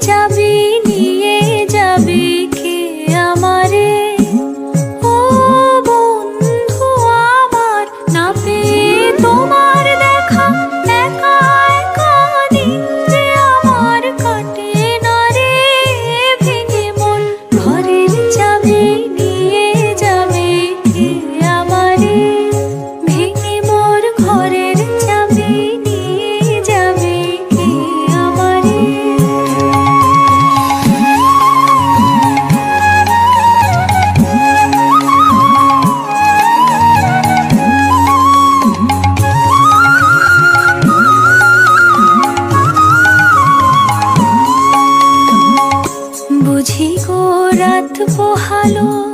te avisar. রাত পোহালো।